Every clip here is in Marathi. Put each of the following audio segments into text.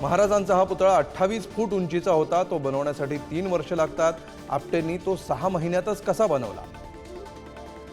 महाराजांचा हा पुतळा अठ्ठावीस फूट उंचीचा होता. तो बनवण्यासाठी तीन वर्ष लागतात. आपटेंनी तो सहा महिन्यातच कसा बनवला?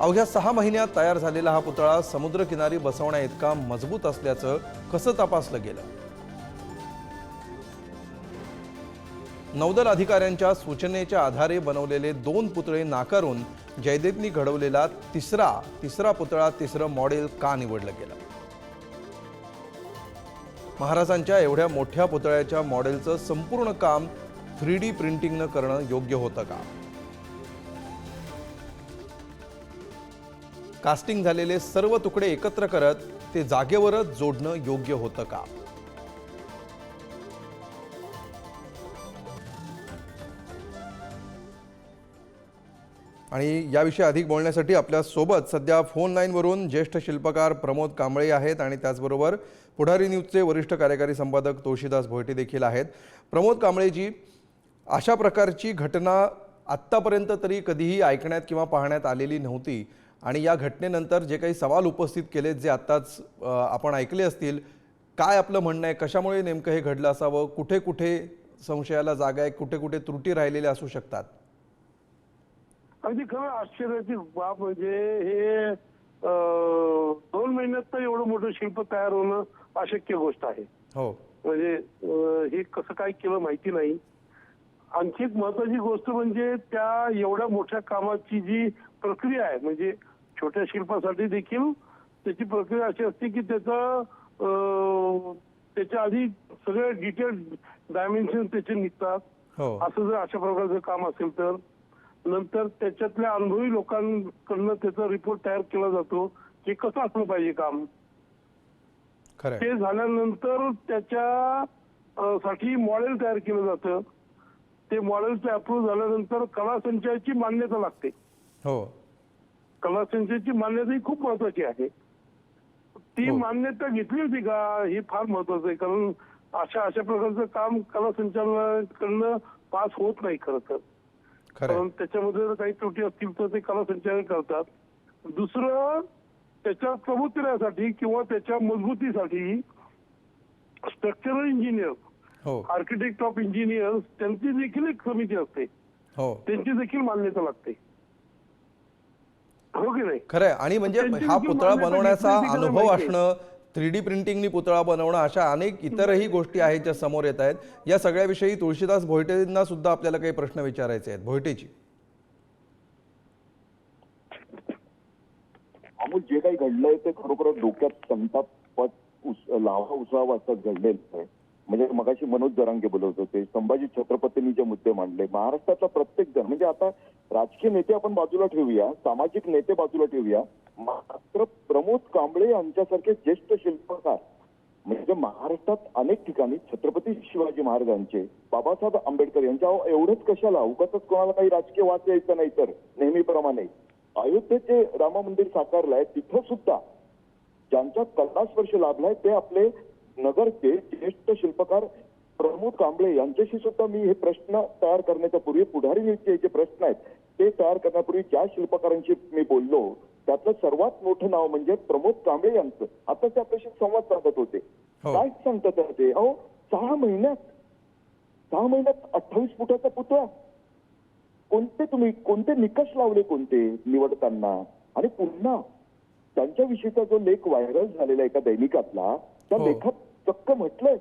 अवघ्या सहा महिन्यात तयार झालेला हा पुतळा समुद्रकिनारी बसवण्या इतका मजबूत असल्याचं कसं तपासलं गेलं? नौदल अधिकाऱ्यांच्या सूचनेच्या आधारे बनवलेले दोन पुतळे नाकारून जयदेवनी घडवलेला तिसरा तिसरा पुतळा तिसरं मॉडेल का निवडलं गेलं? महाराजांच्या एवढ्या मोठ्या पुतळ्याच्या मॉडेलचं संपूर्ण काम थ्री डी प्रिंटिंगनं करणं योग्य होतं का? कास्टिंग झालेले सर्व तुकडे एकत्र करत ते जागेवरच जोडणं योग्य होतं का? आणि याविषयी अधिक बोलण्यासाठी आपल्यासोबत सध्या फोन लाईनवरून ज्येष्ठ शिल्पकार प्रमोद कांबळे आहेत आणि त्याचबरोबर पुढारी न्यूजचे वरिष्ठ कार्यकारी संपादक तुळशीदास भोयटे देखील आहेत. प्रमोद कांबळेजी अशा प्रकारची घटना आत्तापर्यंत तरी कधीही ऐकण्यात किंवा पाहण्यात आलेली नव्हती. आणि या घटनेनंतर जे काही सवाल उपस्थित केलेत जे आत्ताच आपण ऐकले असतील काय आपलं म्हणणं आहे? कशामुळे नेमकं हे घडलं असावं? कुठे कुठे संशयाला जागा आहे? कुठे कुठे त्रुटी राहिलेल्या असू शकतात? अगदी खरं आश्चर्याची बाब म्हणजे हे दोन महिन्यात तर एवढं मोठं शिल्प तयार होणं अशक्य गोष्ट आहे. हो. म्हणजे हे कसं काय केलं माहिती नाही. आणखी एक महत्वाची गोष्ट म्हणजे त्या एवढ्या मोठ्या कामाची जी प्रक्रिया आहे म्हणजे छोट्या शिल्पासाठी देखील त्याची प्रक्रिया अशी असते की त्याचं त्याच्या आधी सगळे डिटेल डायमेन्शन त्याचे निघतात. हो. असं जर अशा प्रकारचं काम असेल तर. नंतर त्याच्यातल्या अनुभवी लोकांकडनं त्याचा रिपोर्ट तयार केला जातो की कसं असलं पाहिजे काम. ते झाल्यानंतर त्याच्या साठी मॉडेल तयार केलं जातं ते मॉडेल अप्रूव्ह झाल्यानंतर कला संचयाची मान्यता लागते हो कला संचयाची मान्यता ही खूप महत्वाची आहे ती हो. मान्यता घेतली होती का हे फार महत्वाचं आहे कारण अशा अशा प्रकारचं काम कला संचालनाकडनं पास होत नाही खरं तर. कारण त्याच्यामध्ये जर काही त्रुटी असतील तर ते कला संचालन करतात. दुसरं त्याच्या प्रभुत्वासाठी किंवा त्याच्या मजबूतीसाठी structural engineer architect of engineer त्यांची देखील एक समिती असते. हो. त्यांची देखील मान्यता लागते. हो की नाही? खरं आणि म्हणजे हा पुतळा बनवण्याचा अनुभव. असणं थ्री डी प्रिंटिंगनी पुतळा बनवणं अशा अनेक इतरही गोष्टी आहेत ज्या समोर येत आहेत. या सगळ्याविषयी तुळशीदास भोयटेंना सुद्धा आपल्याला काही प्रश्न विचारायचे आहेत. भोयटेची अमोल जे काही घडलंय ते खरोखर डोक्यात संताप पट उस- लावा उसावा असतात घडलेलं आहे. म्हणजे मगाशी मनोज जरांगे बोलत होते संभाजी छत्रपतींनी जे मुद्दे मांडले महाराष्ट्रातला प्रत्येक जण म्हणजे आता राजकीय नेते आपण बाजूला ठेवूया सामाजिक नेते बाजूला ठेवूया. मात्र प्रमोद कांबळे यांच्यासारखे ज्येष्ठ शिल्पकार म्हणजे महाराष्ट्रात अनेक ठिकाणी छत्रपती शिवाजी महाराजांचे बाबासाहेब आंबेडकर यांच्या एवढंच कशाला उगाच कोणाला काही राजकीय वाद यायचं नाही तर नेहमीप्रमाणे. अयोध्येत जे राम मंदिर साकारलंय तिथं सुद्धा ज्यांचा कलास्पर्श लाभलाय ते आपले नगरचे ज्येष्ठ शिल्पकार प्रमोद कांबळे यांच्याशी सुद्धा मी हे प्रश्न तयार करण्याच्या पूर्वी पुढारी न्यूजचे जे प्रश्न आहेत ते तयार करण्यापूर्वी ज्या शिल्पकारांशी मी बोललो त्यातलं सर्वात मोठं नाव म्हणजे प्रमोद कांबळे यांचं. आता ते आपल्याशी संवाद साधत होते. हो. काय सांगतात ते? अहो सहा महिन्यात सहा महिन्यात अठ्ठावीस फुटाचा पुतळा. कोणते तुम्ही कोणते निकष लावले कोणते निवडताना? आणि पुन्हा त्यांच्याविषयीचा जो लेख व्हायरल झालेला एका दैनिकातला त्या हो. लेखात चक्क म्हटलंय.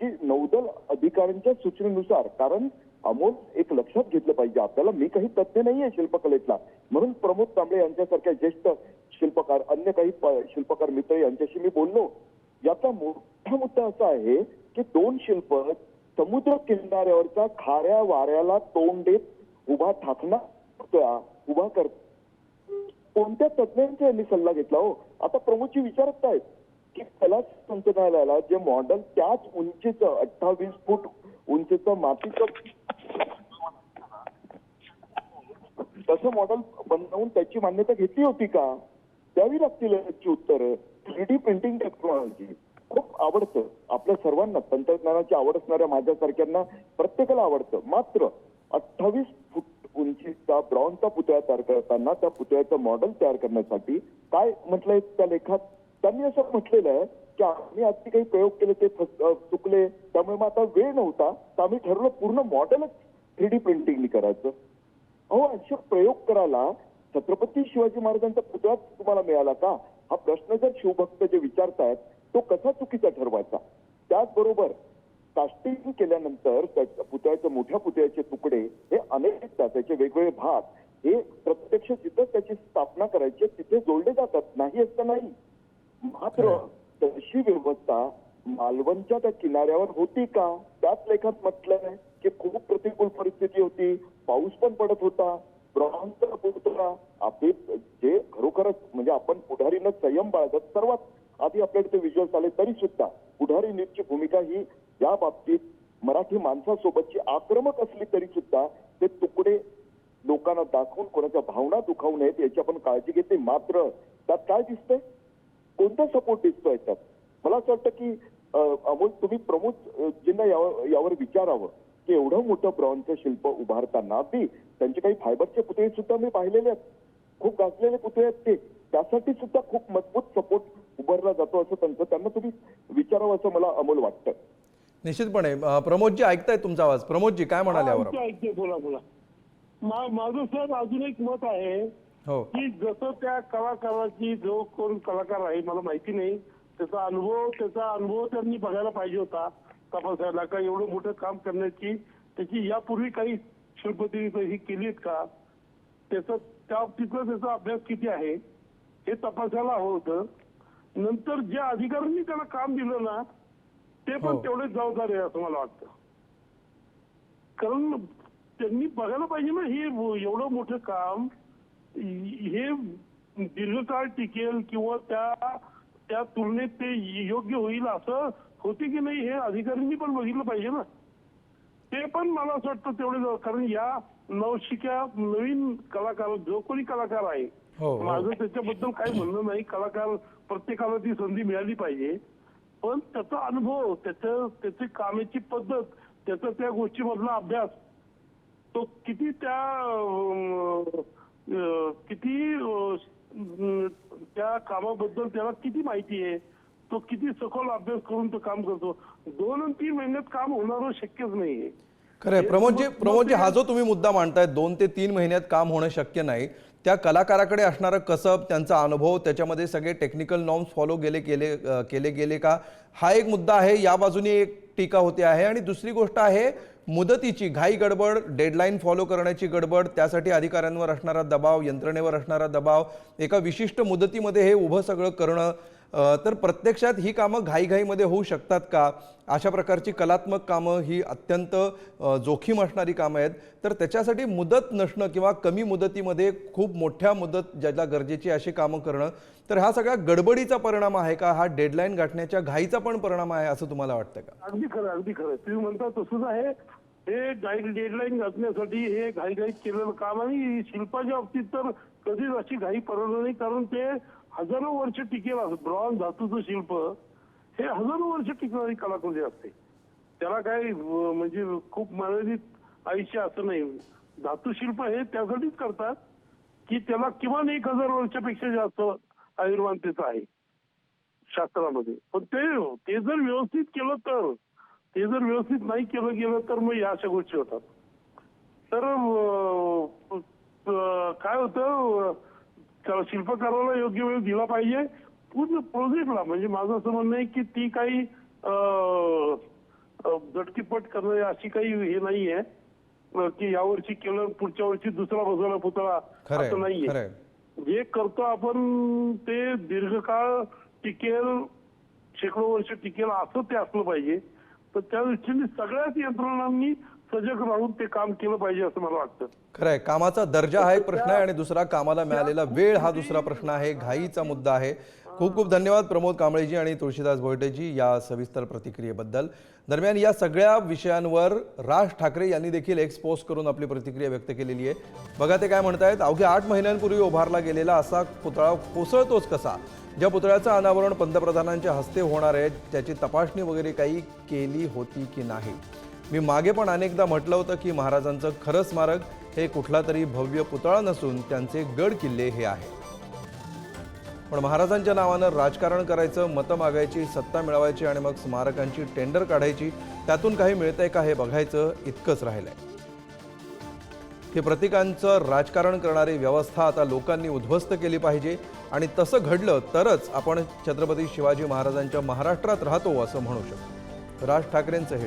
की नौदल अधिकाऱ्यांच्या सूचनेनुसार कारण अमोल एक लक्षात घेतलं पाहिजे. आपल्याला मी काही तज्ञ नाहीये शिल्पकलेतला. म्हणून प्रमोद तांबळे यांच्यासारख्या ज्येष्ठ शिल्पकार अन्य काही शिल्पकार मित्र यांच्याशी मी बोललो. याचा मोठा मुद्दा असा आहे की दोन शिल्प समुद्र किनाऱ्यावरचा खाऱ्या वाऱ्याला तोंड देत उभा ठाकणा उभा कर कोणत्या तज्ञांचा यांनी सल्ला घेतला हो? आता प्रमोदजी विचारत आहेत. की कलाच संचनालयाला जे मॉडेल त्याच उंचीचं अठ्ठावीस फूट उंचीचं मातीचं तसं मॉडेल बनवून त्याची मान्यता घेतली होती का? द्यावी लागतील याची उत्तर. थ्री डी प्रिंटिंग टेक्नॉलॉजी खूप आवडतं. आपल्या सर्वांना तंत्रज्ञानाची आवड असणाऱ्या माझ्यासारख्यांना प्रत्येकाला आवडतं. मात्र अठ्ठावीस फूट उंचीचा ब्रॉन्झचा पुतळा तयार करताना त्या पुतळ्याचं मॉडेल तयार करण्यासाठी काय म्हटलंय त्या लेखात? त्यांनी असं म्हटलेलं आहे की आम्ही आजची काही प्रयोग केले ते चुकले. त्यामुळे मग आता वेळ नव्हता. तर आम्ही ठरवलं पूर्ण मॉडेलच थ्री डी प्रिंटिंगनी करायचं. अहो असे प्रयोग करायला छत्रपती शिवाजी महाराजांचा पुतळाच तुम्हाला मिळाला का? हा प्रश्न जर शिवभक्त जे विचारतायत तो कसा चुकीचा ठरवायचा? त्याचबरोबर कास्टिंग केल्यानंतर त्या पुतळ्याचे मोठ्या पुतळ्याचे तुकडे हे अनेक त्याचे वेगवेगळे भाग हे प्रत्यक्ष जिथं त्याची स्थापना करायची तिथे जोडले जातात. नाही असं नाही. मात्र तशी व्यवस्था मालवणच्या त्या किनाऱ्यावर होती का? त्याच लेखात म्हटलंय की खूप प्रतिकूल परिस्थिती होती. पाऊस पण पडत होता. पुतळा आपले जे खरोखरच म्हणजे आपण पुढारीनं संयम बाळगत सर्वात आधी आपल्याकडे ते विज्युअल्स आले तरी सुद्धा पुढारी नीटची भूमिका ही या बाबतीत मराठी माणसासोबतची आक्रमक असली तरी सुद्धा ते तुकडे लोकांना दाखवून कोणाच्या भावना दुखावू नयेत याची आपण काळजी घेते मात्र त्यात काय दिसतंय? कोणता सपोर्ट दिसतोय त्यात मला असं वाटतं की अमोल तुम्ही प्रमोद अं, जींना यावर विचारावं. की एवढं मोठं ब्रॉन्झचं शिल्प उभारताना अगदी त्यांचे काही फायबरचे पुतळे सुद्धा मी पाहिलेले आहेत. खूप गाजलेले पुतळे आहेत ते. त्यासाठी सुद्धा खूप मजबूत सपोर्ट उभारला जातो असं त्यांचं त्यांना तुम्ही विचारावं असं मला अमोल वाटतं. निश्चितपणे. प्रमोदजी ऐकताय तुमचा आवाज. प्रमोदजी काय म्हणाले बोला बोला. मा- माझं सर अजून एक मत आहे. हो. की जसं त्या कलाकाराची जो कोण कलाकार आहे मला माहिती नाही. त्याचा अनुभव त्याचा अनुभव त्यांनी बघायला पाहिजे होता तपासायला. का एवढं मोठं काम करण्याची त्याची यापूर्वी काही शिल्पती ही केलीत का? त्याचा त्या बाबतीतला त्याचा अभ्यास किती आहे? हे तपासायला हवं होतं. नंतर ज्या अधिकाऱ्यांनी त्याला काम दिलं ना ते पण हो. तेवढेच जबाबदार आहे असं मला वाटतं. कारण त्यांनी बघायला पाहिजे ना हे एवढं मोठं काम हे दीर्घकाळ टिकेल किंवा त्या त्या तुलनेत ते योग्य होईल असं होते की नाही हे अधिकाऱ्यांनी पण बघितलं पाहिजे ना ते पण मला असं वाटतं तेवढे कारण या नवशिक्या नवीन कलाकार जो कोणी कलाकार आहे हो, हो. माझं त्याच्याबद्दल काही म्हणणं नाही कलाकार प्रत्येकाला ती संधी मिळाली पाहिजे पण त्याचा अनुभव त्याचं त्याची कामाची पद्धत त्याचा त्या गोष्टीमधला अभ्यास तो किती त्या किती त्या कामाबद्दल त्याला किती माहिती आहे? तो किती सखोल अभ्यास करून तो काम करतो? दोन आणि तीन महिन्यात काम होणारं शक्यच नाहीये. खरंय. प्रमोदजी प्रमोदजी हा जो तुम्ही मुद्दा मांडताय दोन ते तीन महिन्यात काम होणं शक्य नाही. त्या कलाकाराकडे असणारं कसब त्यांचा अनुभव त्याच्यामध्ये सगळे टेक्निकल नॉर्म्स फॉलो गेले केले केले गेले का? हा एक मुद्दा आहे या बाजूने एक टीका होते आहे. आणि दुसरी गोष्ट आहे मुदतीची घाई गडबड डेडलाईन फॉलो करण्याची गडबड त्यासाठी अधिकाऱ्यांवर असणारा दबाव यंत्रणेवर असणारा दबाव एका विशिष्ट मुदतीमध्ये हे उभं सगळं करणं तर प्रत्यक्षात ही कामं घाईघाईमध्ये होऊ शकतात का? अशा प्रकारची कलात्मक कामं ही अत्यंत जोखीम असणारी कामं आहेत. तर त्याच्यासाठी मुदत नसणं किंवा कमी मुदतीमध्ये खूप मोठ्या मुदत ज्याला गरजेची अशी कामं करणं तर हा सगळा गडबडीचा परिणाम आहे का? हा डेडलाईन गाठण्याच्या घाईचा पण परिणाम आहे असं तुम्हाला वाटतं का? अगदी खरं अगदी खरं तुम्ही म्हणता तसंच आहे. हे गाईड डेडलाईन घातण्यासाठी हे घाईघाईत केलेलं काम आणि शिल्पाच्या बाबतीत तर कधीच अशी घाई परवडणार नाही कारण ते हजारो वर्ष टिकेल असं. ब्रॉन्झ धातूचं शिल्प हे हजारो वर्ष टिकणारी कलाकृती असते. त्याला काही म्हणजे खूप मर्यादित आयुष्य असं नाही. धातुशिल्प हे त्यासाठीच करतात की त्याला किमान एक हजार वर्षापेक्षा जास्त आयुर्मान आहे शास्त्रामध्ये. पण ते ते जर व्यवस्थित केलं तर ते जर व्यवस्थित नाही केलं गेलं तर मग या अशा गोष्टी होतात. तर काय होतं शिल्पकाराला योग्य वेळ दिला पाहिजे. पूर्ण प्रोजेक्टला म्हणजे माझं असं म्हणणं आहे की ती काही झटकीपट करणं अशी काही हे नाहीये की यावर्षी केलं पुढच्या वर्षी दुसरा बसवला पुतळा असं नाहीये. जे करतो आपण ते दीर्घकाळ टिकेल शेकडो वर्ष टिकेल असं ते असलं पाहिजे. तर त्या दृष्टीने सगळ्याच यंत्रणांनी सजग राहून ते काम केलं पाहिजे असं मला वाटतं. खरंय. कामाचा दर्जा हा एक प्रश्न आहे आणि दुसरा कामाला मिळालेला वेळ हा दुसरा प्रश्न आहे. घाईचा मुद्दा आहे. खूप खूप धन्यवाद प्रमोद कांबळेजी आणि तुळशीदास भोयटेजी या सविस्तर प्रतिक्रियेबद्दल. दरम्यान या सगळ्या विषयांवर राज ठाकरे यांनी देखील एक्स पोस्ट करून आपली प्रतिक्रिया व्यक्त केलेली आहे. बघा ते काय म्हणतायत. अवघ्या आठ महिन्यांपूर्वी उभारला गेलेला असा पुतळा कोसळतोच कसा? ज्या पुतळ्याचं अनावरण पंतप्रधानांच्या हस्ते होणार आहे त्याची तपासणी वगैरे काही केली होती की नाही? मी मागे पण अनेकदा म्हटलं होतं की महाराजांचं खरं स्मारक हे कुठला तरी भव्य पुतळा नसून त्यांचे गड किल्ले हे आहे. पण महाराजांच्या नावानं राजकारण करायचं मतं मागायची सत्ता मिळवायची आणि मग स्मारकांची टेंडर काढायची त्यातून काही मिळतंय का हे बघायचं इतकंच राहिलंय. हे प्रतीकांचं राजकारण करणारी व्यवस्था आता लोकांनी उद्ध्वस्त केली पाहिजे. आणि तसं घडलं तरच आपण छत्रपती शिवाजी महाराजांच्या महाराष्ट्रात राहतो असं म्हणू शकतो. राज ठाकरेंचं हे